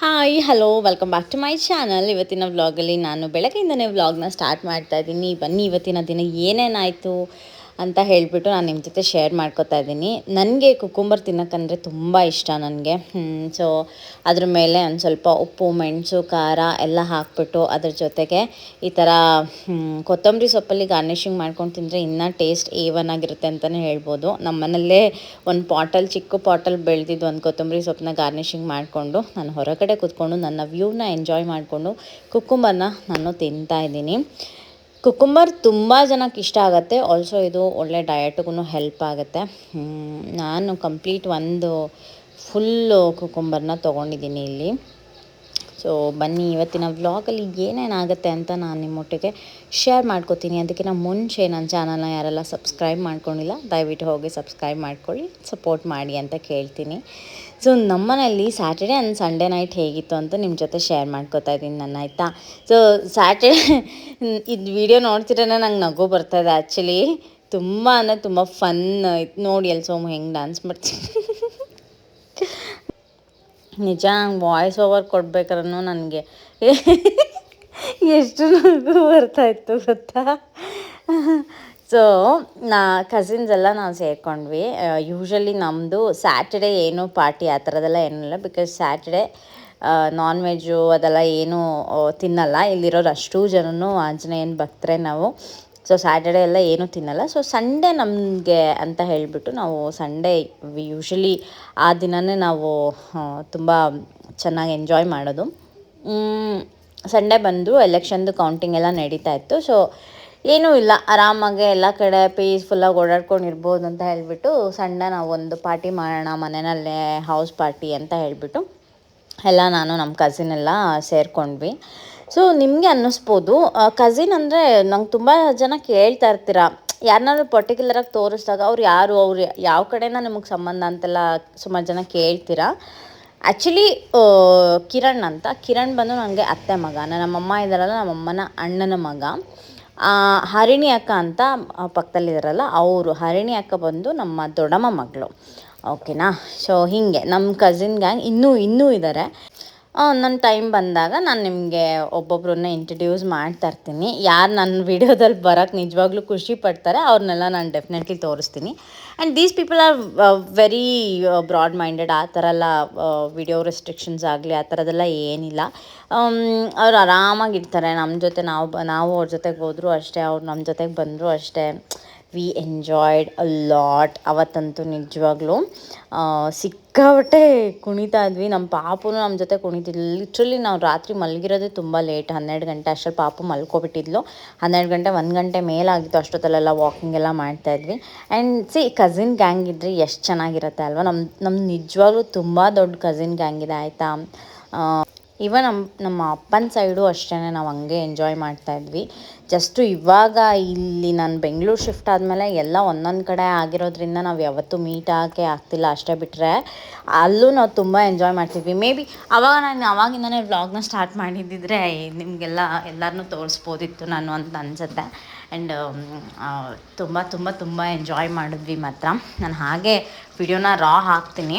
Hi hello welcome back to my channel ಇವತ್ತಿನ ವ್ಲಾಗಲ್ಲಿ ನಾನು ಬೆಳಗ್ಗೆಯಿಂದನೇ ವ್ಲಾಗ್ನ ಸ್ಟಾರ್ಟ್ ಮಾಡ್ತಾ ಇದ್ದೀನಿ. ಬನ್ನಿ, ಇವತ್ತಿನ ದಿನ ಏನೇನಾಯಿತು? ಅಂತ ಹೇಳಿಬಿಟ್ಟು ನಾನು ನಿಮ್ಮ ಜೊತೆ ಶೇರ್ ಮಾಡ್ಕೋತಾ ಇದ್ದೀನಿ ನನಗೆ ಕುಕುಂಬರ್ ತಿನ್ನೋಕ್ಕಂದರೆ ತುಂಬ ಇಷ್ಟ ನನಗೆ. ಸೊ ಅದ್ರ ಮೇಲೆ ಒಂದು ಸ್ವಲ್ಪ ಉಪ್ಪು, ಮೆಣಸು, ಖಾರ ಎಲ್ಲ ಹಾಕ್ಬಿಟ್ಟು ಅದ್ರ ಜೊತೆಗೆ ಈ ಥರ ಕೊತ್ತಂಬರಿ ಸೊಪ್ಪಲ್ಲಿ ಗಾರ್ನಿಷಿಂಗ್ ಮಾಡ್ಕೊಂಡು ತಿಂದರೆ ಇನ್ನೂ ಟೇಸ್ಟ್ ಏವನ್ ಆಗಿರುತ್ತೆ ಅಂತಲೇ ಹೇಳ್ಬೋದು. ನಮ್ಮ ಮನೆಯಲ್ಲೇ ಒಂದು ಪಾಟಲ್, ಚಿಕ್ಕ ಪಾಟಲ್ ಬೆಳೆದಿದ್ದು ಒಂದು ಕೊತ್ತಂಬರಿ ಸೊಪ್ಪನ್ನ ಗಾರ್ನಿಷಿಂಗ್ ಮಾಡಿಕೊಂಡು ನಾನು ಹೊರಗಡೆ ಕೂತ್ಕೊಂಡು ನನ್ನ ವ್ಯೂನ ಎಂಜಾಯ್ ಮಾಡಿಕೊಂಡು ಕುಕ್ಕುಂಬರ್ನ ನಾನು ತಿಂತಾ ಇದ್ದೀನಿ ಕುಕ್ಕುಂಬರ್ ತುಂಬ ಜನಕ್ಕೆ ಇಷ್ಟ ಆಗುತ್ತೆ. ಆಲ್ಸೋ ಇದು ಒಳ್ಳೆ ಡಯಟ್ಗೂ ಹೆಲ್ಪ್ ಆಗುತ್ತೆ. ನಾನು ಕಂಪ್ಲೀಟ್ ಒಂದು ಫುಲ್ಲು ಕುಕುಂಬರ್ನ ತೊಗೊಂಡಿದ್ದೀನಿ ಇಲ್ಲಿ. ಸೊ ಬನ್ನಿ, ಇವತ್ತಿನ ವ್ಲಾಗಲ್ಲಿ ಏನೇನಾಗುತ್ತೆ ಅಂತ ನಾನು ನಿಮ್ಮೊಟ್ಟಿಗೆ ಶೇರ್ ಮಾಡ್ಕೋತೀನಿ. ಅದಕ್ಕಿಂತ ಮುಂಚೆ ನನ್ನ ಚಾನಲ್ನ ಯಾರೆಲ್ಲ ಸಬ್ಸ್ಕ್ರೈಬ್ ಮಾಡ್ಕೊಂಡಿಲ್ಲ, ದಯವಿಟ್ಟು ಹೋಗಿ ಸಬ್ಸ್ಕ್ರೈಬ್ ಮಾಡ್ಕೊಳ್ಳಿ ಸಪೋರ್ಟ್ ಮಾಡಿ ಅಂತ ಕೇಳ್ತೀನಿ. ಸೊ ನಮ್ಮನೇಲಿ ಸ್ಯಾಟರ್ಡೆ ಆ್ಯಂಡ್ ಸಂಡೇ ನೈಟ್ ಹೇಗಿತ್ತು ಅಂತ ನಿಮ್ಮ ಜೊತೆ ಶೇರ್ ಮಾಡ್ಕೋತಾ ಇದ್ದೀನಿ ನಾನು, ಆಯಿತಾ? ಸೊ ಸ್ಯಾಟರ್ಡೆ ಇದು ವಿಡಿಯೋ ನೋಡ್ತಿರೇ ನಂಗೆ ನಗು ಇದೆ ಆ್ಯಕ್ಚುಲಿ ತುಂಬ ಅಂದರೆ ತುಂಬ ಫನ್ ನೋಡಿ ಎಲ್ಲಿ ಸೋಮು ಹೆಂಗೆ ಡ್ಯಾನ್ಸ್ ಮಾಡ್ತೀನಿ. ನಿಜ ವಾಯ್ಸ್ ಓವರ್ ಕೊಡ್ಬೇಕಾದ್ರೂ ನನಗೆ ಎಷ್ಟು ನಗು ಬರ್ತಾಯಿತ್ತು ಗೊತ್ತಾ? ಸೊ ನಾ ಕಸಿನ್ಸ್ ಎಲ್ಲ ನಾವು ಸೇರ್ಕೊಂಡ್ವಿ. ಯೂಶ್ವಲಿ ನಮ್ಮದು ಸ್ಯಾಟರ್ಡೆ ಏನು ಪಾರ್ಟಿ ಆ ಥರದೆಲ್ಲ ಏನಿಲ್ಲ ಬಿಕಾಸ್ ಸ್ಯಾಟರ್ಡೆ ನಾನ್ ವೆಜ್ಜು ಅದೆಲ್ಲ ಏನೂ ತಿನ್ನಲ್ಲ. ಇಲ್ಲಿರೋರು ಅಷ್ಟೂ ಜನನು ಆಂಜನೇಯನ ಭಕ್ತರೆ ನಾವು. ಸೊ ಸ್ಯಾಟರ್ಡೆ ಎಲ್ಲ ಏನೂ ತಿನ್ನಲ್ಲ. ಸೊ ಸಂಡೇ ನಮಗೆ ಅಂತ ಹೇಳಿಬಿಟ್ಟು ನಾವು ಸಂಡೇ ಯೂಶ್ವಲಿ ಆ ದಿನವೇ ನಾವು ತುಂಬ ಚೆನ್ನಾಗಿ ಎಂಜಾಯ್ ಮಾಡೋದು. ಸಂಡೇ ಬಂದು ಎಲೆಕ್ಷನ್ದು ಕೌಂಟಿಂಗ್ ಎಲ್ಲ ನಡೀತಾ ಇತ್ತು. ಸೊ ಏನೂ ಇಲ್ಲ. ಆರಾಮಾಗೆ ಎಲ್ಲ ಕಡೆ ಪೀಸ್ಫುಲ್ಲಾಗಿ ಓಡಾಡ್ಕೊಂಡು ಇರ್ಬೋದು ಅಂತ ಹೇಳಿಬಿಟ್ಟು ಸಣ್ಣ ನಾವು ಒಂದು ಪಾರ್ಟಿ ಮಾಡೋಣ, ಮನೆಯಲ್ಲೇ ಹೌಸ್ ಪಾರ್ಟಿ ಅಂತ ಹೇಳಿಬಿಟ್ಟು ಎಲ್ಲ ನಾನು ನಮ್ಮ ಕಸಿನ್ ಎಲ್ಲ ಸೇರ್ಕೊಂಡ್ವಿ. ಸೊ ನಿಮಗೆ ಅನ್ನಿಸ್ಬೋದು ಕಸಿನ್ ಅಂದರೆ ನಂಗೆ ತುಂಬ ಜನ ಕೇಳ್ತಾ ಇರ್ತೀರ. ಯಾರನ್ನಾದ್ರು ಪರ್ಟಿಕ್ಯುಲರಾಗಿ ತೋರಿಸಿದಾಗ ಅವ್ರು ಯಾರು, ಅವ್ರು ಯಾವ ಕಡೆನ ನಿಮಗೆ ಸಂಬಂಧ ಅಂತೆಲ್ಲ ಸುಮಾರು ಜನ ಕೇಳ್ತೀರ. ಆ್ಯಕ್ಚುಲಿ ಕಿರಣ್ ಅಂತ. ಕಿರಣ್ ಬಂದು ನನಗೆ ಅತ್ತೆ ಮಗ. ನಮ್ಮಮ್ಮ ಇದ್ದಾರಲ್ಲ, ನಮ್ಮಮ್ಮನ ಅಣ್ಣನ ಮಗ. ಹರಿಣಿ ಅಕ್ಕ ಅಂತ ಪಕ್ಕದಲ್ಲಿದ್ದಾರಲ್ಲ ಅವರು ಹರಿಣಿ ಅಕ್ಕ ಬಂದು ನಮ್ಮ ದೊಡ್ಡಮ್ಮ ಮಗಳು. ಓಕೆನಾ? ಸೊ ಹೀಗೆ ನಮ್ಮ ಕಸಿನ್ ಗ್ಯಾಂಗ್ ಇನ್ನೂ ಇನ್ನೂ ಇದ್ದಾರೆ ನನ್ನ ಟೈಮ್ ಬಂದಾಗ ನಾನು ನಿಮಗೆ ಒಬ್ಬೊಬ್ಬರನ್ನ ಇಂಟ್ರಡ್ಯೂಸ್ ಮಾಡ್ತಾ ಇರ್ತೀನಿ. ಯಾರು ನನ್ನ ವಿಡಿಯೋದಲ್ಲಿ ಬರೋಕ್ಕೆ ನಿಜವಾಗ್ಲೂ ಖುಷಿ ಪಡ್ತಾರೆ, ಅವ್ರನ್ನೆಲ್ಲ ನಾನು ಡೆಫಿನೆಟ್ಲಿ ತೋರಿಸ್ತೀನಿ. And these people are very broad minded ಆ ಥರ ಎಲ್ಲ ವಿಡಿಯೋ ರೆಸ್ಟ್ರಿಕ್ಷನ್ಸ್ ಆಗಲಿ, ಆ ಥರದ್ದೆಲ್ಲ ಏನಿಲ್ಲ. ಅವ್ರು ಆರಾಮಾಗಿರ್ತಾರೆ. ನಮ್ಮ ಜೊತೆ ನಾವು ಬ, ನಾವು ಅವ್ರ ಜೊತೆಗೆ ಹೋದರೂ ಅಷ್ಟೇ, ಅವ್ರು ನಮ್ಮ ಜೊತೆಗೆ ಬಂದರೂ ಅಷ್ಟೇ. ವಿ ಎಂಜಾಯ್ಡ್ ಅ ಲಾಟ್ ಅವತ್ತಂತೂ ನಿಜವಾಗ್ಲೂ ಸಿಕ್ಕಾಪಟ್ಟೆ ಕುಣಿತಾ ಇದ್ವಿ. ನಮ್ಮ ಪಾಪುನು ನಮ್ಮ ಜೊತೆ ಕುಣಿತಿದ್ಲು. ಲಿಟ್ರಲಿ ನಾವು ರಾತ್ರಿ ಮಲಗಿರೋದೇ ತುಂಬ ಲೇಟ್ ಹನ್ನೆರಡು ಗಂಟೆ ಅಷ್ಟರಲ್ಲಿ ಪಾಪು ಮಲ್ಕೊಬಿಟ್ಟಿದ್ಲು. ಹನ್ನೆರಡು ಗಂಟೆ, ಒಂದು ಗಂಟೆ ಮೇಲಾಗಿತ್ತು ಅಷ್ಟೊತ್ತಲ್ಲೆಲ್ಲ ವಾಕಿಂಗ್ ಎಲ್ಲ ಮಾಡ್ತಾಯಿದ್ವಿ ಆ್ಯಂಡ್ ಸಿ ಕಸಿನ್ ಗ್ಯಾಂಗ್ ಇದ್ದರೆ ಎಷ್ಟು ಚೆನ್ನಾಗಿರುತ್ತೆ ಅಲ್ವಾ? ನಮ್ಮ ನಮ್ಮ ನಿಜವಾಗ್ಲೂ ತುಂಬ ದೊಡ್ಡ ಕಸಿನ್ ಗ್ಯಾಂಗ್ ಇದೆ, ಆಯಿತಾ? ಇವನ್ ನಮ್ಮ ನಮ್ಮ ಅಪ್ಪನ ಸೈಡು ಅಷ್ಟೇ ನಾವು ಹಂಗೆ ಎಂಜಾಯ್ ಮಾಡ್ತಾ ಇದ್ವಿ. ಜಸ್ಟು ಇವಾಗ ಇಲ್ಲಿ ನಾನು ಬೆಂಗಳೂರು ಶಿಫ್ಟ್ ಆದಮೇಲೆ ಎಲ್ಲ ಒಂದೊಂದು ಕಡೆ ಆಗಿರೋದ್ರಿಂದ ನಾವು ಯಾವತ್ತೂ ಮೀಟ್ ಆಗಕ್ಕೆ ಆಗ್ತಿಲ್ಲ. ಅಷ್ಟೇ ಬಿಟ್ಟರೆ ಅಲ್ಲೂ ನಾವು ತುಂಬ ಎಂಜಾಯ್ ಮಾಡ್ತಿದ್ವಿ. ಮೇ ಬಿ ಅವಾಗ ನಾನು ಅವಾಗಿಂದನೇ ವ್ಲಾಗ್ನ ಸ್ಟಾರ್ಟ್ ಮಾಡಿದ್ದಿದ್ರೆ ನಿಮಗೆಲ್ಲ ಎಲ್ಲರನ್ನೂ ತೋರಿಸ್ಬೋದಿತ್ತು ನಾನು ಅಂತ ಅನಿಸುತ್ತೆ. ಆ್ಯಂಡ್ ತುಂಬ ತುಂಬ ತುಂಬ ಎಂಜಾಯ್ ಮಾಡಿದ್ವಿ ಮಾತ್ರ. ನಾನು ಹಾಗೆ ವಿಡಿಯೋನ ರಾ ಹಾಕ್ತೀನಿ.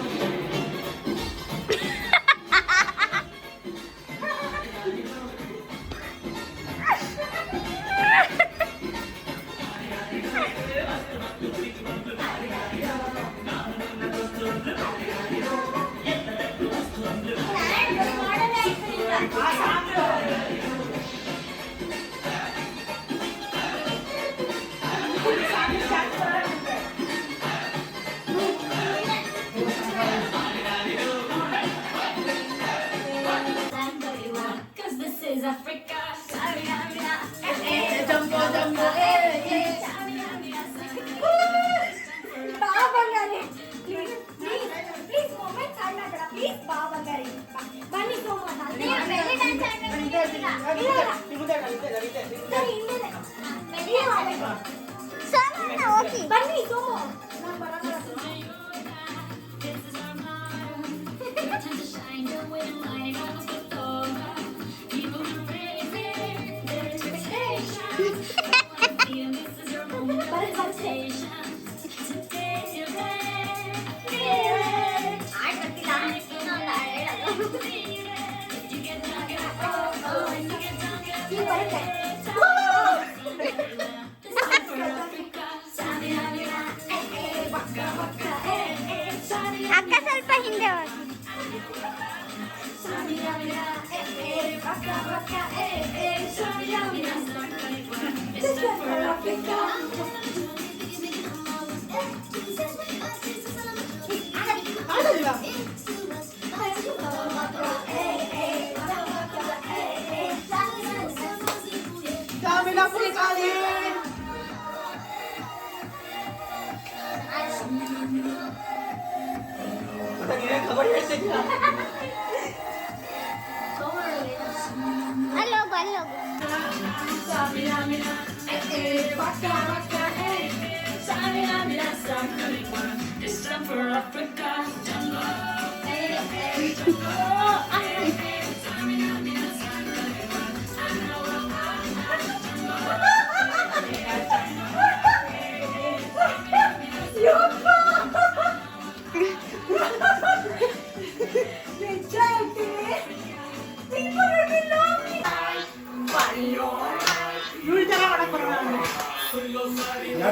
So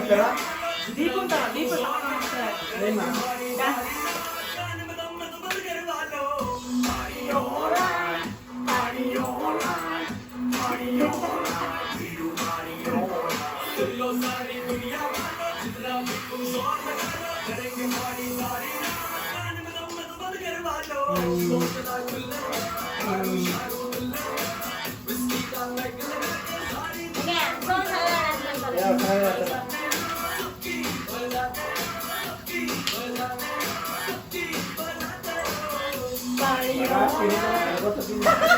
que no,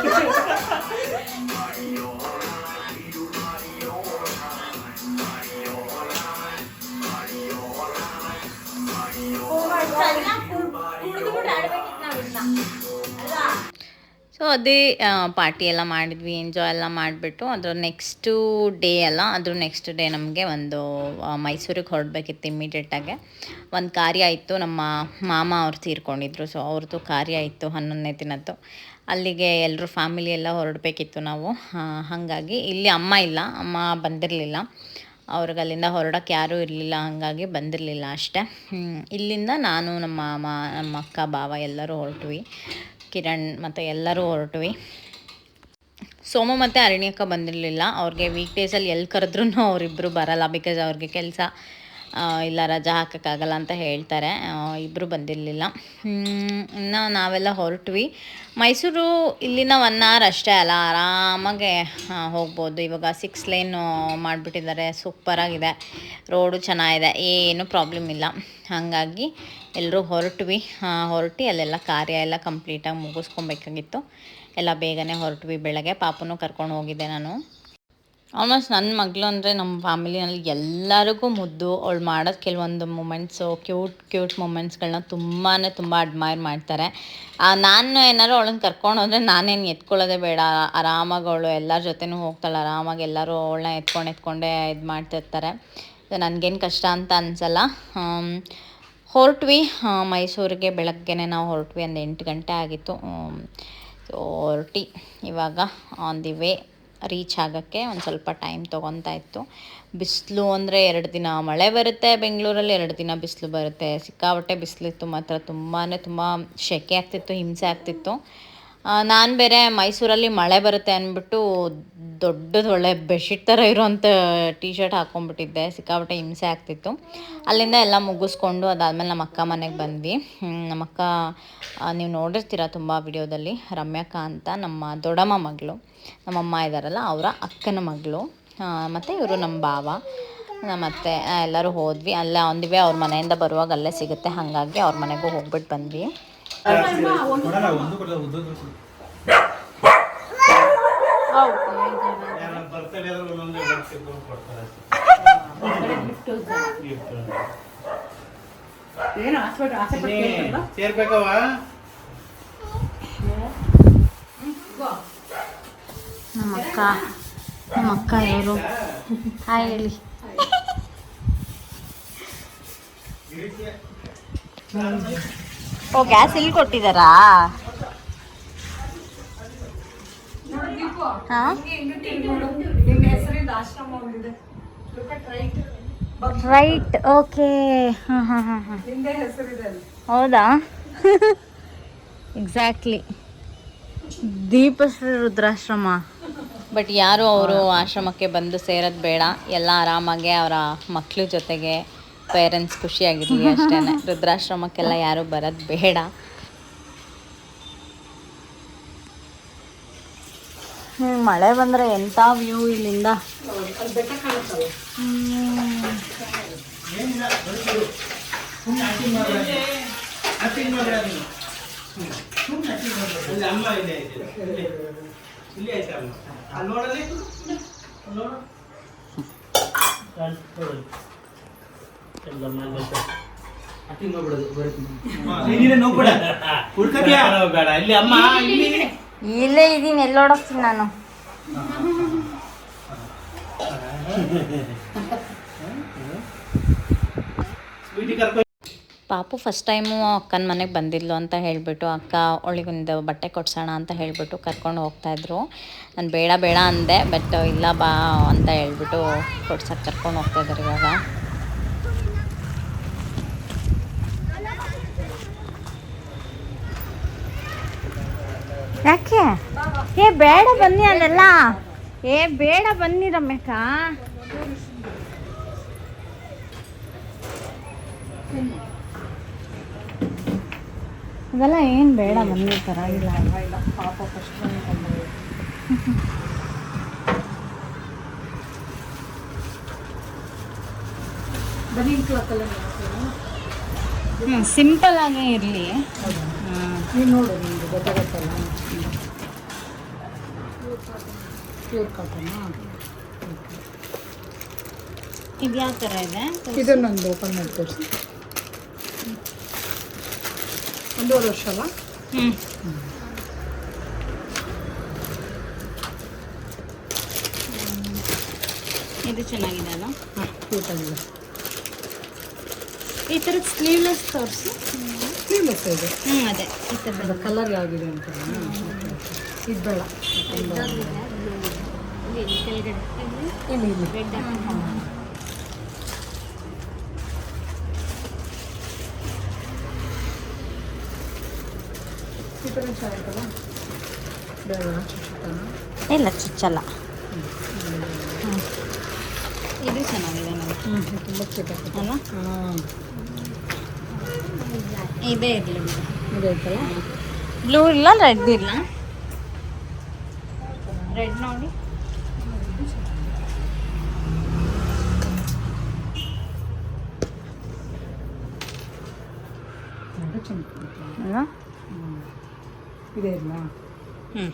ಅದೇ ಪಾರ್ಟಿ ಎಲ್ಲ ಮಾಡಿದ್ವಿ ಎಂಜಾಯ್ ಎಲ್ಲ ಮಾಡಿಬಿಟ್ಟು ಅದ್ರ ನೆಕ್ಸ್ಟು ಡೇ ಅಲ್ಲ, ಅದ್ರ ನೆಕ್ಸ್ಟ್ ಡೇ ನಮಗೆ ಒಂದು ಮೈಸೂರಿಗೆ ಹೊರಡ್ಬೇಕಿತ್ತು ಇಮ್ಮಿಡಿಯೇಟಾಗೆ ಒಂದು ಕಾರ್ಯ ಇತ್ತು, ನಮ್ಮ ಮಾಮ ಅವ್ರು ತೀರ್ಕೊಂಡಿದ್ರು ಸೊ ಅವ್ರದ್ದು ಕಾರ್ಯ ಇತ್ತು ಹನ್ನೊಂದನೇ ದಿನದ್ದು. ಅಲ್ಲಿಗೆ ಎಲ್ಲರೂ ಫ್ಯಾಮಿಲಿ ಎಲ್ಲ ಹೊರಡಬೇಕಿತ್ತು ನಾವು ಹಾಗಾಗಿ ಇಲ್ಲಿ ಅಮ್ಮ ಇಲ್ಲ, ಅಮ್ಮ ಬಂದಿರಲಿಲ್ಲ. ಅವ್ರಿಗೆ ಅಲ್ಲಿಂದ ಹೊರಡೋಕ್ಕೆ ಯಾರೂ ಇರಲಿಲ್ಲ, ಹಾಗಾಗಿ ಬಂದಿರಲಿಲ್ಲ ಅಷ್ಟೇ. ಇಲ್ಲಿಂದ ನಾನು, ನಮ್ಮ ಮಾಮ ನಮ್ಮ ಅಕ್ಕ, ಬಾವ ಎಲ್ಲರೂ ಹೊರಟ್ವಿ. ಕಿರಣ್ ಮತ್ತು ಎಲ್ಲರೂ ಹೊರಟ್ವಿ. ಸೋಮ ಮತ್ತು ಅರಣ್ಯಕ್ಕ ಬಂದಿರಲಿಲ್ಲ. ಅವ್ರಿಗೆ ವೀಕ್ ಡೇಸಲ್ಲಿ ಎಲ್ಲಿ ಕರೆದ್ರೂ ಅವರಿಬ್ಬರು ಬರಲ್ಲ ಬಿಕಾಸ್ ಅವ್ರಿಗೆ ಕೆಲಸ ಇಲ್ಲ ರಜಾ ಹಾಕೋಕ್ಕಾಗಲ್ಲ ಅಂತ ಹೇಳ್ತಾರೆ. ಇಬ್ಬರು ಬಂದಿರಲಿಲ್ಲ. ಇನ್ನು ನಾವೆಲ್ಲ ಹೊರಟ್ವಿ. ಮೈಸೂರು ಇಲ್ಲಿನ ಒನ್ ಅವರ್ ಅಷ್ಟೇ ಅಲ್ಲ, ಆರಾಮಾಗೆ ಹೋಗ್ಬೋದು. ಇವಾಗ ಸಿಕ್ಸ್ ಲೈನ್ ಮಾಡಿಬಿಟ್ಟಿದ್ದಾರೆ. ಸೂಪರಾಗಿದೆ ರೋಡು ಚೆನ್ನಾಗಿದೆ. ಏನು ಪ್ರಾಬ್ಲಮ್ ಇಲ್ಲ. ಹಾಗಾಗಿ ಎಲ್ಲರೂ ಹೊರಟ್ವಿ. ಹೊರಟಿ ಅಲ್ಲೆಲ್ಲ ಕಾರ್ಯ ಎಲ್ಲ ಕಂಪ್ಲೀಟಾಗಿ ಮುಗಿಸ್ಕೊಬೇಕಾಗಿತ್ತು. ಎಲ್ಲ ಬೇಗನೆ ಹೊರಟ್ವಿ ಬೆಳಗ್ಗೆ. ಪಾಪನೂ ಕರ್ಕೊಂಡು ಹೋಗಿದ್ದೆ ನಾನು. ಆಲ್ಮೋಸ್ಟ್ ನನ್ನ ಮಗಳು ಅಂದರೆ ನಮ್ಮ ಫ್ಯಾಮಿಲಿನಲ್ಲಿ ಎಲ್ಲರಿಗೂ ಮುದ್ದು. ಅವಳು ಮಾಡೋದು ಕೆಲವೊಂದು ಮೂಮೆಂಟ್ಸು ಕ್ಯೂಟ್ ಕ್ಯೂಟ್ ಮೂಮೆಂಟ್ಸ್ಗಳನ್ನ ತುಂಬಾ ತುಂಬ ಅಡ್ಮೈರ್ ಮಾಡ್ತಾರೆ. ನಾನು ಏನಾದ್ರು ಅವಳನ್ನ ಕರ್ಕೊಂಡು ಹೋದರೆ ನಾನೇನು ಎತ್ಕೊಳ್ಳೋದೇ ಬೇಡ. ಆರಾಮಾಗಿ ಅವಳು ಎಲ್ಲರ ಜೊತೆನೂ ಹೋಗ್ತಾಳೆ. ಆರಾಮಾಗಿ ಎಲ್ಲರೂ ಅವಳನ್ನ ಎತ್ಕೊಂಡು ಎತ್ಕೊಂಡೇ ಇದು ಮಾಡ್ತಿರ್ತಾರೆ. ನನಗೇನು ಕಷ್ಟ ಅಂತ ಅನಿಸಲ್ಲ. ಹೊರಟ್ವಿ. ಮೈಸೂರಿಗೆ ಬೆಳಗ್ಗೆನೆ ನಾವು ಹೊರಟ್ವಿ ಒಂದು ಎಂಟು ಗಂಟೆ ಆಗಿತ್ತು. ಹೊರಟಿ ಇವಾಗ ಆನ್ ದಿ ವೇ ರೀಚ್ ಆಗೋಕ್ಕೆ ಒಂದು ಸ್ವಲ್ಪ ಟೈಮ್ ತೊಗೊತಾ ಇತ್ತು. ಬಿಸಿಲು ಅಂದರೆ ಎರಡು ದಿನ ಮಳೆ ಬರುತ್ತೆ ಬೆಂಗಳೂರಲ್ಲಿ, ಎರಡು ದಿನ ಬಿಸಿಲು ಬರುತ್ತೆ. ಸಿಕ್ಕಾಪಟ್ಟೆ ಬಿಸಿಲಿತ್ತು ಮಾತ್ರ ತುಂಬಾ ತುಂಬ ಸೆಕೆ ಆಗ್ತಿತ್ತು, ಹಿಂಸೆ ಆಗ್ತಿತ್ತು. ನಾನು ಬೇರೆ ಮೈಸೂರಲ್ಲಿ ಮಳೆ ಬರುತ್ತೆ ಅಂದ್ಬಿಟ್ಟು ದೊಡ್ಡದು ಒಳ್ಳೆ ಬೆಡ್ಶೀಟ್ ಥರ ಇರೋವಂಥ ಟೀ ಶರ್ಟ್ ಹಾಕ್ಕೊಂಡ್ಬಿಟ್ಟಿದ್ದೆ ಸಿಕ್ಕಾಪಟ್ಟೆ ಹಿಂಸೆ ಆಗ್ತಿತ್ತು. ಅಲ್ಲಿಂದ ಎಲ್ಲ ಮುಗಿಸ್ಕೊಂಡು ಅದಾದಮೇಲೆ ನಮ್ಮ ಅಕ್ಕ ಮನೆಗೆ ಬಂದ್ವಿ. ನಮ್ಮ ಅಕ್ಕ ನೀವು ನೋಡಿರ್ತೀರ ತುಂಬ ವಿಡಿಯೋದಲ್ಲಿ ರಮ್ಯಕ್ಕ ಅಂತ ನಮ್ಮ ದೊಡ್ಡಮ್ಮ ಮಗಳು. ನಮ್ಮಮ್ಮ ಇದ್ದಾರಲ್ಲ ಅವರ ಅಕ್ಕನ ಮಗಳು. ಮತ್ತು ಇವರು ನಮ್ಮ ಭಾವ. ಮತ್ತು ಎಲ್ಲರೂ ಹೋದ್ವಿ. ಅಲ್ಲೇ ಒಂದಿವೆ ಅವ್ರ ಮನೆಯಿಂದ ಬರುವಾಗ ಅಲ್ಲೇ ಸಿಗುತ್ತೆ. ಹಾಗಾಗಿ ಅವ್ರ ಮನೆಗೂ ಹೋಗ್ಬಿಟ್ಟು ಬಂದ್ವಿ. ಏನು ಪಟ್ಟು ಸೇರ್ಬೇಕವ ನಮ್ಮ ಅಕ್ಕ ನಮ್ಮ ಅಕ್ಕ ಇವರು ಹಾಯ್ ಹೇಳಿ. ಓ ಗ್ಯಾಸ್ ಇಲ್ಲಿ ಕೊಟ್ಟಿದ್ದಾರಾ? ರೈಟ್ ಓಕೆ ಹಾಂ ಹಾಂ ಹಾಂ ಹಾಂ. ಹೌದಾ? ಎಕ್ಸಾಕ್ಟ್ಲಿ ದೀಪಶ್ರೀ ರುದ್ರಾಶ್ರಮ. ಬಟ್ ಯಾರು ಅವರು ಆಶ್ರಮಕ್ಕೆ ಬಂದು ಸೇರೋದು ಬೇಡ. ಎಲ್ಲ ಆರಾಮಾಗೆ ಅವರ ಮಕ್ಕಳ ಜೊತೆಗೆ ಪೇರೆಂಟ್ಸ್ ಖುಷಿಯಾಗಿರಲಿ ಅಷ್ಟೇ ರುದ್ರಾಶ್ರಮಕ್ಕೆಲ್ಲ ಯಾರು ಬರೋದು ಬೇಡ. ಮಳೆ ಬಂದರೆ ಎಂಥ ವ್ಯೂ ಇಲ್ಲಿಂದ? ಅಲ್ಲಿ ಇಲ್ಲಿ ಇದ್ದೀನಿ ಎಲ್ಲೋಡೋಗ್ತೀನಿ ನಾನು? ಪಾಪು ಫಸ್ಟ್ ಟೈಮು ಅಕ್ಕನ ಮನೆಗೆ ಬಂದಿದ್ಲು ಅಂತ ಹೇಳಿಬಿಟ್ಟು, ಅಕ್ಕ ಅವಳಿಗೊಂದು ಬಟ್ಟೆ ಕೊಡ್ಸೋಣ ಅಂತ ಹೇಳಿಬಿಟ್ಟು ಕರ್ಕೊಂಡು ಹೋಗ್ತಾಯಿದ್ರು ನಾನು ಬೇಡ ಬೇಡ ಅಂದೆ ಬಟ್ ಇಲ್ಲ ಬಾ ಅಂತ ಹೇಳ್ಬಿಟ್ಟು ಕೊಡ್ಸಕ್ಕೆ ಕರ್ಕೊಂಡು ಹೋಗ್ತಾಯಿದ್ದಾರೆ ಇವಾಗ. ಯಾಕೆ? ಏ, ಬೇಡ ಬನ್ನಿ ಅಲ್ಲೆಲ್ಲ. ಏ, ಬೇಡ ಬನ್ನಿ ರಮ್ಯಕ್ಕ. ಅದೆಲ್ಲ ಏನು ಬೇಡ ಬನ್ನಿ ಪರವಾಗಿಲ್ಲ ಸಿಂಪಲ್ ಆಗೇ ಇರಲಿ. ನೋಡು ನಿಮ್ಗೆ ಗೊತ್ತಾಗತ್ತಲ್ಲ ಪ್ಯೂರ್ ಕಾಟನ್ ಇದು ಯಾವ ಥರ ಇದೆ? ಇದನ್ನೊಂದು ಓಪನ್ ಮಾಡಿ ತೋರಿಸಿ. ಒಂದೂವರೆ ವರ್ಷ ಅಲ್ಲ ಹ್ಞೂ ಇದು ಚೆನ್ನಾಗಿದೆ ಅಲ್ಲ ಹಾಂ ಕ್ಯೂಟ್ ಆಗಿದೆ ಈ ಥರದ್ದು ಸ್ಲೀವ್ಲೆಸ್ ತೋರಿಸಿ. ಸ್ಲೀವ್ಲೆಸ್ ಇದೆ. ಹ್ಞೂ ಅದೇ. ಈ ಥರದ್ದು. ಅದು ಕಲರ್ ಯಾವ್ದಿದೆ ಅಂತ. ಇದು ಬೇಡ. ಇಲ್ಲಿ ಇಲ್ಲಿ ಈ ಥರ ಚೆನ್ನಾಗಿತ್ತಲ್ಲ ಬೇಡ ಚುಚ್ಚುತ್ತಾನ ಇಲ್ಲ ಚುಚ್ಚಲ್ಲ ಇದು ಚೆನ್ನಾಗಿದೆ ನನಗೆ ಹ್ಞೂ ತುಂಬ ಕ್ಯೂಟ್ ಆಗ್ತದೆ ಅಲ್ಲ ಹಾಂ ಇದೇ ಇರಲಿ ಇದೈತಲ್ಲ ಬ್ಲೂ ಇಲ್ಲ ರೆಡ್ ಇಲ್ಲ ರೆಡ್ ನೋಡಿ ಅದು ಅಲ್ಲ ಇದೆ ಇಲ್ಲ ಹ್ಞೂ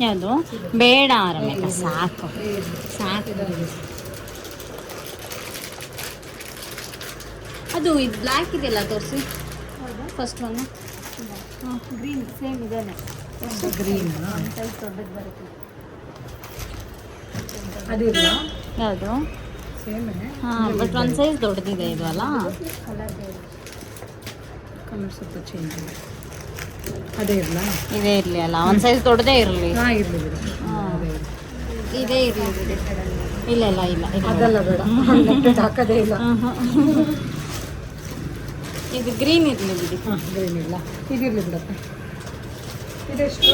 ಯಾವುದು? ಬೇಡ ರಮೇಶ ಸಾಕು. ಸಾಕು. ಅದು ಇದು ಬ್ಲ್ಯಾಕ್ ಇದೆಯಲ್ಲ ತೋರಿಸಿ. ಫಸ್ಟ್ ಒನ್ ಗ್ರೀನ್ ಸೇಮ್ ಇದೇನೆ. ಗ್ರೀನ್ ಸೈಜ್ ದೊಡ್ಡದು ಬರುತ್ತೆ. ಅದಿಲ್ಲ ಯಾವುದು? ಹಾಂ ಬಟ್ ಒಂದು ಸೈಜ್ ದೊಡ್ಡದಿದೆ ಇದು ಅಲ್ಲ? ಕಲರ್ ಸ್ವಲ್ಪ ಚೇಂಜ್ ಇದೆ. ಅದೇ ಇರಲ್ಲ ಇದೇ ಇರಲಿ ಅಲ್ಲ? ಒಂದು ಸೈಜ್ ದೊಡ್ಡದೇ ಇರಲಿ? ಹಾಂ ಇರಲಿ ಬಿಡು. ಇರ್ಲಿ. ಇದೇ ಇರಲಿ ಇಲ್ಲ ಇಲ್ಲ ಇಲ್ಲ ಇಲ್ಲ. ಅದಲ್ಲ ಬೇಡ. ಹಾಕೋದೇ ಇಲ್ಲ. ಇದು ಗ್ರೀನ್ ಇರಲಿ ಬಿಡಿ. ಹಾಂ ಗ್ರೀನ್ ಇಲ್ಲ ಇದಿರಲಿ ಬಿಡಪ್ಪ. ಇದೆಷ್ಟು?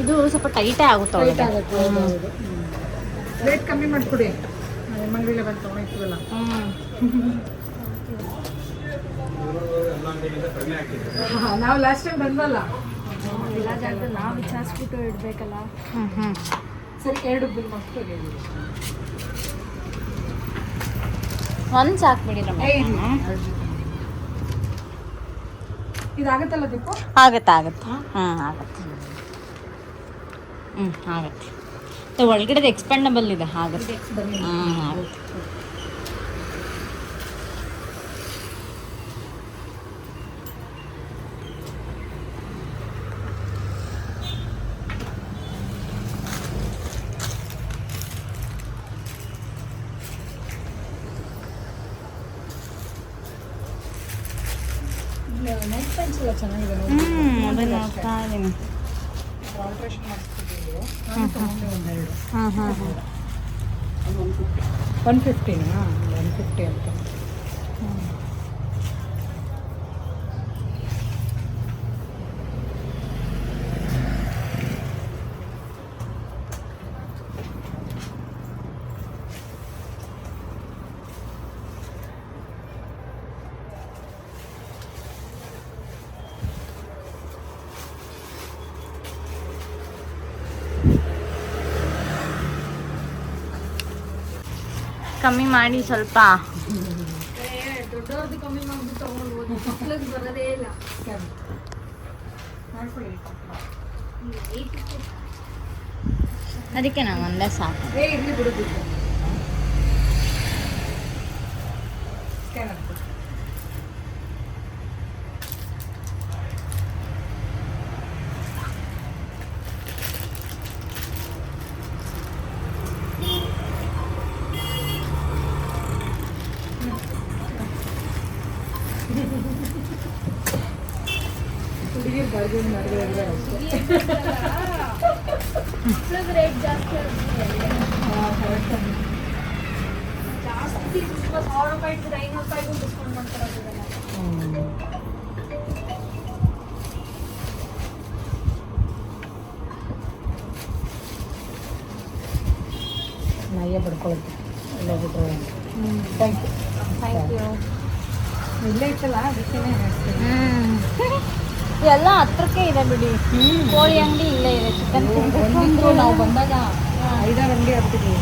ಇದು ಸ್ವಲ್ಪ ಟೈಟೇ ಆಗುತ್ತೆ ಟೈಟ್ ಆಗುತ್ತೆ ಹೌದು ರೇಟ್ ಕಮ್ಮಿ ಮಾಡಿಕೊಡಿ. ಮಂಗಲಿಲ್ಲ ಬಂದು ತೊಗೊಂಡಿರ್ತೀವಲ್ಲ ಹಾಂ ನಾವು ಲಾಸ್ಟ್ ಟೈಮ್ ಬಂದ್ವಲ್ಲ. ಎಲ್ಲ ಜಾಗದಲ್ಲಿ ನಾವು ವಿಚಾರಿಸ್ಬಿಟ್ಟು ಇಡಬೇಕಲ್ಲ. ಹ್ಞೂ ಹ್ಞೂ ಸರಿ ಎರಡು ಬಿಲ್ ಮಾಡ್ಕೊಡಿ. ಒಂದು ಸಾಕ್ಬಿಡಿ ಏ. ಇದಾಗತ್ತಲ್ಲ ದೀಪು? ಆಗುತ್ತೆ ಆಗುತ್ತೆ. ಹ್ಮ್ ಆಗುತ್ತೆ. ಹ್ಞೂ ಆಗುತ್ತೆ. ಒಳಗಡೆದು ಎಕ್ಸ್ಪೆಂಡಬಲ್ ಇದೆ ಹಾಗೆ. ಹಾಂ ಆಗುತ್ತೆ ನೈಟ್ ಪ್ಯಾಂಟ್ಸ್ ಎಲ್ಲ ಚೆನ್ನಾಗಿದೆ ನೋಡಿ ಹ್ಞೂ ಅದೇ ನೋಡ್ತಾ ಇದ್ದೀನಿ ಆಲ್ಟ್ರೇಷನ್ ಮಾಡಿಸ್ತಿದ್ದೀವಿ ನಾನು ತೊಗೊಂಡೆ ಒಂದೆರಡು ಹಾಂ ಹಾಂ ಹಾಂ ಒನ್ ಫಿಫ್ಟಿನಾ ಒನ್ ಫಿಫ್ಟಿ ಅಂತ ಕಮ್ಮಿ ಮಾಡಿ ಸ್ವಲ್ಪ. ಅದಕ್ಕೆ ನಾವು ಒಂದೇ ಸಾಕು ಏ ಇರಲಿ ಬಿಡೋದು ಸ್ಕ್ಯಾನ್ ಆಗ್ತದೆ ಹುಡುಗಿರ್ ಬರ್ಗೇನು ಮಾಡಿದ್ರೆ ಅಷ್ಟೇ ಮಕ್ಳಿಗೆ ರೇಟ್ ಜಾಸ್ತಿ ಆಗುತ್ತೆ ಹಾಂ ಕರೆಕ್ಟ್ ಜಾಸ್ತಿ ತುಂಬ ಸಾವಿರ ರೂಪಾಯಿ ಇಟ್ಟಿದ್ರೆ ಐನೂರು ರೂಪಾಯಿಗೂ ಡಿಸ್ಕೌಂಟ್ ಮಾಡ್ಕೊಡೋದಿಲ್ಲ ನಾಯಿಗೆ ಪಡ್ಕೊಳುತ್ತೆ ಬಿಟ್ಟರೆ ಥ್ಯಾಂಕ್ ಯು ಥ್ಯಾಂಕ್ ಯು ಇಲ್ಲೇ ಇತ್ತಲ್ಲ ಅದಕ್ಕೇ ಎಲ್ಲ ಹತ್ರಕ್ಕೆ ಇದೆ ಬಿಡಿ. ಕೋಳಿ ಅಂಗಡಿ ಇಲ್ಲೇ ಇದೆ. ಚಿಕನ್ ತಿಂದು ನಾವು ಬಂದಾಗ ಐದಾರು ಅಂಗಡಿ ಆಗ್ತಿದ್ವಿ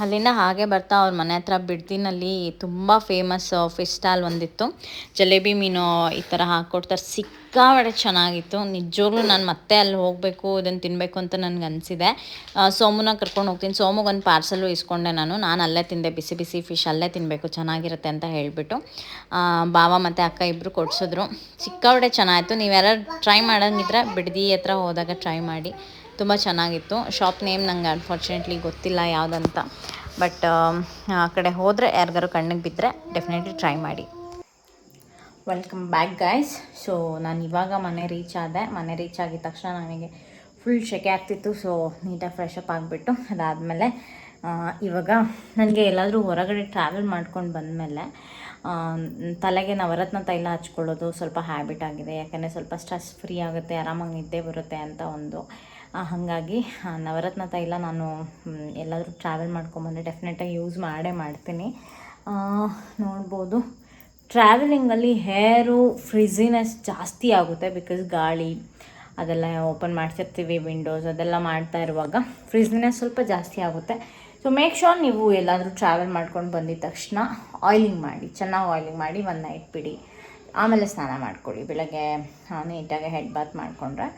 ಅಲ್ಲಿಂದ ಹಾಗೆ ಬರ್ತಾ ಅವ್ರ ಮನೆ ಹತ್ರ ಬಿಡ್ದಿನಲ್ಲಿ ತುಂಬ ಫೇಮಸ್ ಫಿಶ್ ಸ್ಟಾಲ್ ಒಂದಿತ್ತು. ಜಲೇಬಿ ಮೀನು ಈ ಥರ ಹಾಕ್ಕೊಡ್ತಾರೆ ಸಿಕ್ಕಾಬಡೆ ಚೆನ್ನಾಗಿತ್ತು. ನಿಜವಾಗ್ಲೂ ನಾನು ಮತ್ತೆ ಅಲ್ಲಿ ಹೋಗಬೇಕು ಇದನ್ನು ತಿನ್ನಬೇಕು ಅಂತ ನನಗೆ ಅನಿಸಿದೆ. ಸೋಮುನ ಕರ್ಕೊಂಡು ಹೋಗ್ತೀನಿ. ಸೋಮುಗೆ ಒಂದು ಪಾರ್ಸಲು ಇಸ್ಕೊಂಡೆ ನಾನು. ನಾನು ಅಲ್ಲೇ ತಿಂದೆ. ಬಿಸಿ ಬಿಸಿ ಫಿಶ್ ಅಲ್ಲೇ ತಿನ್ನಬೇಕು ಚೆನ್ನಾಗಿರುತ್ತೆ ಅಂತ ಹೇಳಿಬಿಟ್ಟು. ಬಾವ ಮತ್ತು ಅಕ್ಕ ಇಬ್ಬರು ಕೊಡಿಸಿದ್ರು. ಸಿಕ್ಕಾಬಡೆ ಚೆನ್ನಾಗಿತ್ತು. ನೀವ್ಯಾರು ಟ್ರೈ ಮಾಡೋಂಗಿದ್ರೆ ಬಿಡದಿ ಹತ್ರ ಹೋದಾಗ ಟ್ರೈ ಮಾಡಿ. ತುಂಬ ಚೆನ್ನಾಗಿತ್ತು. ಶಾಪ್ ನೇಮ್ ನಂಗೆ ಅನ್ಫಾರ್ಚುನೇಟ್ಲಿ ಗೊತ್ತಿಲ್ಲ ಯಾವುದಂತ. ಬಟ್, ಆ ಕಡೆ ಹೋದರೆ ಯಾರಿಗಾರು ಕಣ್ಣಿಗೆ ಬಿದ್ದರೆ ಡೆಫಿನೆಟ್ಲಿ ಟ್ರೈ ಮಾಡಿ. ವೆಲ್ಕಮ್ ಬ್ಯಾಕ್ ಗಾಯ್ಸ್ ಸೊ ನಾನು ಇವಾಗ ಮನೆ ರೀಚ್ ಆದೆ. ಮನೆ ರೀಚ್ ಆಗಿದ ತಕ್ಷಣ ನನಗೆ ಫುಲ್ ಶೆಕೆ ಆಗ್ತಿತ್ತು. ಸೊ ನೀಟಾಗಿ ಫ್ರೆಶ್ ಅಪ್ ಆಗಿಬಿಟ್ಟು ಅದಾದಮೇಲೆ ಇವಾಗ ನನಗೆ ಎಲ್ಲಾದರೂ ಹೊರಗಡೆ ಟ್ರಾವೆಲ್ ಮಾಡ್ಕೊಂಡು ಬಂದಮೇಲೆ ತಲೆಗೆ ನವರತ್ನ ತೈಲ ಹಚ್ಕೊಳ್ಳೋದು ಸ್ವಲ್ಪ ಹ್ಯಾಬಿಟ್ ಆಗಿದೆ. ಯಾಕಂದರೆ ಸ್ವಲ್ಪ ಸ್ಟ್ರೆಸ್ ಫ್ರೀ ಆಗುತ್ತೆ, ಆರಾಮಾಗಿ ನಿದ್ದೆ ಬರುತ್ತೆ ಅಂತ ಒಂದು ಹಾಗಾಗಿ ನವರತ್ನ ತೈಲ ನಾನು ಎಲ್ಲಾದರೂ ಟ್ರಾವೆಲ್ ಮಾಡ್ಕೊಂಬಂದರೆ ಡೆಫಿನೆಟಾಗಿ ಯೂಸ್ ಮಾಡೇ ಮಾಡ್ತೀನಿ. ನೋಡ್ಬೋದು. ಟ್ರಾವೆಲಿಂಗಲ್ಲಿ ಹೇರು ಫ್ರಿಝಿನೆಸ್ ಜಾಸ್ತಿ ಆಗುತ್ತೆ ಬಿಕಾಸ್ ಗಾಳಿ, ಅದೆಲ್ಲ ಓಪನ್ ಮಾಡ್ತಿರ್ತೀವಿ ವಿಂಡೋಸ್ ಅದೆಲ್ಲ ಮಾಡ್ತಾ ಇರುವಾಗ ಫ್ರಿಝಿನೆಸ್ ಸ್ವಲ್ಪ ಜಾಸ್ತಿ ಆಗುತ್ತೆ. ಸೊ ಮೇಕ್ ಶೋರ್ ನೀವು ಎಲ್ಲಾದರೂ ಟ್ರಾವೆಲ್ ಮಾಡ್ಕೊಂಡು ಬಂದಿದ ತಕ್ಷಣ ಆಯಿಲಿಂಗ್ ಮಾಡಿ, ಚೆನ್ನಾಗಿ ಆಯಿಲಿಂಗ್ ಮಾಡಿ ಒಂದು ನೈಟ್ ಬಿಡಿ. ಆಮೇಲೆ ಸ್ನಾನ ಮಾಡ್ಕೊಳ್ಳಿ. ಬೆಳಗ್ಗೆ ನೀಟಾಗಿ ಹೆಡ್ ಬಾತ್ ಮಾಡಿಕೊಂಡ್ರೆ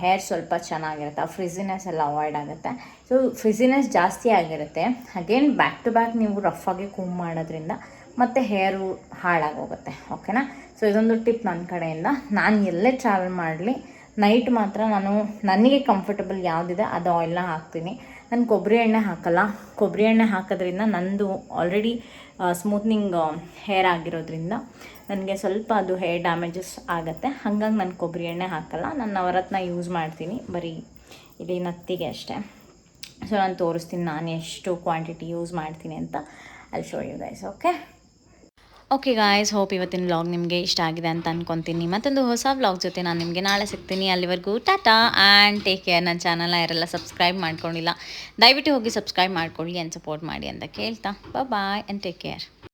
ಹೇರ್ ಸ್ವಲ್ಪ ಚೆನ್ನಾಗಿರುತ್ತೆ. ಆ ಫ್ರಿಝಿನೆಸ್ ಎಲ್ಲ ಅವಾಯ್ಡ್ ಆಗುತ್ತೆ. ಸೊ ಫ್ರಿಝಿನೆಸ್ ಜಾಸ್ತಿ ಆಗಿರುತ್ತೆ. ಅಗೇನ್ ಬ್ಯಾಕ್ ಟು ಬ್ಯಾಕ್ ನೀವು ರಫ್ ಆಗಿ ಕೂಮ್ ಮಾಡೋದ್ರಿಂದ ಮತ್ತು ಹೇರು ಹಾಳಾಗೋಗುತ್ತೆ ಓಕೆನಾ ಸೊ ಇದೊಂದು ಟಿಪ್ ನನ್ನ ಕಡೆಯಿಂದ. ನಾನು ಎಲ್ಲೇ ಟ್ರಾವೆಲ್ ಮಾಡಲಿ ನೈಟ್ ಮಾತ್ರ ನಾನು ನನಗೆ ಕಂಫರ್ಟಬಲ್ ಯಾವುದಿದೆ ಅದು ಆಯಿಲ್ನ ಹಾಕ್ತೀನಿ. ನಾನು ಕೊಬ್ಬರಿ ಎಣ್ಣೆ ಹಾಕಲ್ಲ ಕೊಬ್ಬರಿ ಎಣ್ಣೆ ಹಾಕೋದ್ರಿಂದ ನಂದು ಆಲ್ರೆಡಿ ಸ್ಮೂತ್ನಿಂಗ್ ಹೇರ್ ಆಗಿರೋದ್ರಿಂದ ನನಗೆ ಸ್ವಲ್ಪ ಅದು ಹೇರ್ ಡ್ಯಾಮೇಜಸ್ ಆಗುತ್ತೆ. ಹಾಗಾಗಿ ನಾನು ಕೊಬ್ಬರಿ ಎಣ್ಣೆ ಹಾಕಲ್ಲ, ನಾನು ನವರತ್ನ ಯೂಸ್ ಮಾಡ್ತೀನಿ. ಬರೀ ಇಲ್ಲಿ ನತ್ತಿಗೆ ಅಷ್ಟೇ. ಸೊ ನಾನು ತೋರಿಸ್ತೀನಿ ನಾನು ಎಷ್ಟು ಕ್ವಾಂಟಿಟಿ ಯೂಸ್ ಮಾಡ್ತೀನಿ ಅಂತ. ಅಲ್ಲಿ show you guys okay okay guys hope ಇವತ್ತಿನ ವ್ಲಾಗ್ ನಿಮಗೆ ಇಷ್ಟ ಆಗಿದೆ ಅಂತ ಅನ್ಕೊಂತೀನಿ. ಮತ್ತೊಂದು ಹೊಸ ವ್ಲಾಗ್ ಜೊತೆ ನಾನು ನಿಮಗೆ ನಾಳೆ ಸಿಗ್ತೀನಿ. ಅಲ್ಲಿವರೆಗೂ ಟಾಟಾ ಆ್ಯಂಡ್ ಟೇಕ್ ಕೇರ್ ನನ್ನ ಚಾನಲ್ ಯಾರೆಲ್ಲ ಸಬ್ಸ್ಕ್ರೈಬ್ ಮಾಡ್ಕೊಂಡಿಲ್ಲ, ದಯವಿಟ್ಟು ಹೋಗಿ ಸಬ್ಸ್ಕ್ರೈಬ್ ಮಾಡ್ಕೊಳ್ಳಿ ಆ್ಯಂಡ್ ಸಪೋರ್ಟ್ ಮಾಡಿ ಅಂತ ಕೇಳ್ತಾ. Boy and take care